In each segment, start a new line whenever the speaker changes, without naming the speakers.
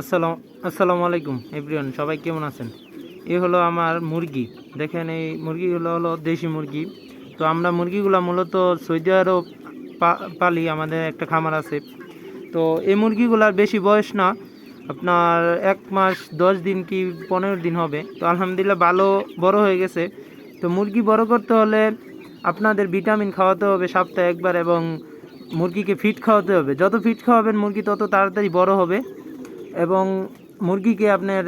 আসসালাম আসসালামু আলাইকুম, এভরিওয়ান, সবাই কেমন আছেন? এই হলো আমার মুরগি। দেখেন, এই মুরগিগুলো হলো দেশি মুরগি। তো আমরা মুরগিগুলো মূলত সৌদি আরব পালি, আমাদের একটা খামার আছে। তো এই মুরগিগুলার বেশি বয়স না। আপনার এক মাস দশ দিন কি পনেরো দিন হবে। তো আলহামদুলিল্লাহ ভালো, বড় হয়ে গেছে। তো মুরগি বড় করতে হলে আপনাদের ভিটামিন খাওয়াতে হবে সপ্তাহে একবার এবং মুরগিকে ফিট খাওয়াতে হবে। যত ফিট খাওয়াবেন মুরগি, তত তাড়াতাড়ি বড় হবে। এবং মুরগিকে আপনার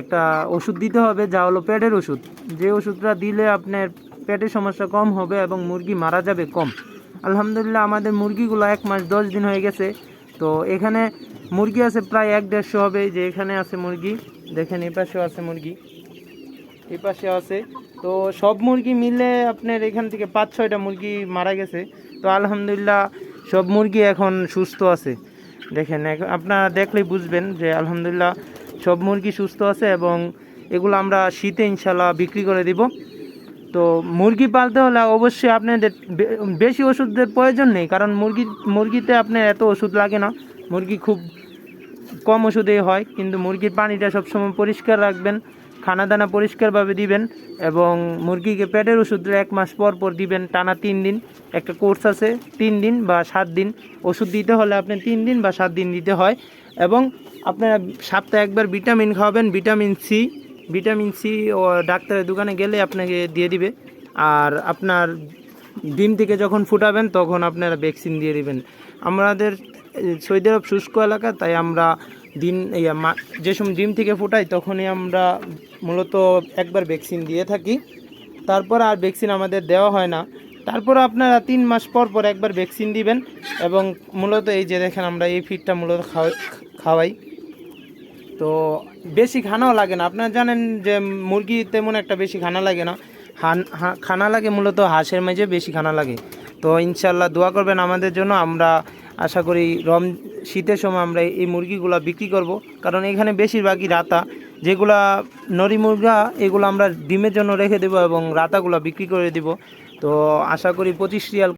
একটা ওষুধ দিতে হবে, যা হলো পেটের ওষুধ। যে ওষুধটা দিলে আপনার পেটের সমস্যা কম হবে এবং মুরগি মারা যাবে কম। আলহামদুলিল্লাহ আমাদের মুরগিগুলো এক মাস দশ দিন হয়ে গেছে। তো এখানে মুরগি আছে প্রায় এক দেড়শো হবে যে এখানে আছে মুরগি। দেখেন এই পাশেও আছে মুরগি। এই পাশে আছে। তো সব মুরগি মিলে আপনার এখান থেকে পাঁচ ছয়টা মুরগি মারা গেছে। তো আলহামদুলিল্লাহ সব মুরগি এখন সুস্থ আছে। দেখেন আপনারা দেখলেই বুঝবেন যে আলহামদুলিল্লাহ সব মুরগি সুস্থ আছে এবং এগুলো আমরা শীতে ইনশাল্লাহ বিক্রি করে দিব। তো মুরগি পালতে হলে অবশ্যই আপনাদের বেশি ওষুধের প্রয়োজন নেই, কারণ মুরগি, মুরগিতে আপনার এত ওষুধ লাগে না। মুরগি খুব কম ওষুধেই হয়, কিন্তু মুরগির পানিটা সবসময় পরিষ্কার রাখবেন। খানা দানা পরিষ্কারভাবে দিবেন এবং মুরগিকে পেটের ওষুধ এক মাস পর পর দিবেন টানা তিন দিন। একটা কোর্স আছে তিন দিন বা সাত দিন। ওষুধ দিতে হলে আপনি তিন দিন বা সাত দিন দিতে হয়। এবং আপনারা সপ্তাহে একবার ভিটামিন খাওয়াবেন ভিটামিন সি। ভিটামিন সি ও ডাক্তারের দোকানে গেলে আপনাকে দিয়ে দিবে। আর আপনার ডিম থেকে যখন ফুটাবেন তখন আপনারা ভ্যাকসিন দিয়ে দিবেন। আমাদের এ, সৌদি আরব শুষ্ক এলাকা তাই আমরা দিন যে সময় ডিম থেকে ফুটাই, তখনই আমরা মূলত একবার ভ্যাকসিন দিয়ে থাকি। তারপর আর ভ্যাকসিন আমাদের দেওয়া হয় না। তারপর আপনারা তিন মাস পর পর একবার ভ্যাকসিন দিবেন এবং মূলত এই যে দেখেন আমরা এই ফিডটা মূলত খাওয়াই তো বেশি খানাও লাগে না। আপনারা জানেন যে মুরগি তেমন একটা বেশি খানা লাগে না। হান খানা লাগে মূলত হাঁসের মেঝে বেশি খানা লাগে। তো ইনশাল্লাহ দোয়া করবেন আমাদের জন্য। আমরা আশা করি রম শীতের সময় আমরা এই মুরগিগুলো বিক্রি করব। কারণ এখানে বেশিরভাগই রাতা। যেগুলা নরি মুরগা, এগুলো আমরা ডিমের জন্য রেখে দেব এবং রাতাগুলো বিক্রি করে দেব। তো আশা করি পঁচিশ রিয়াল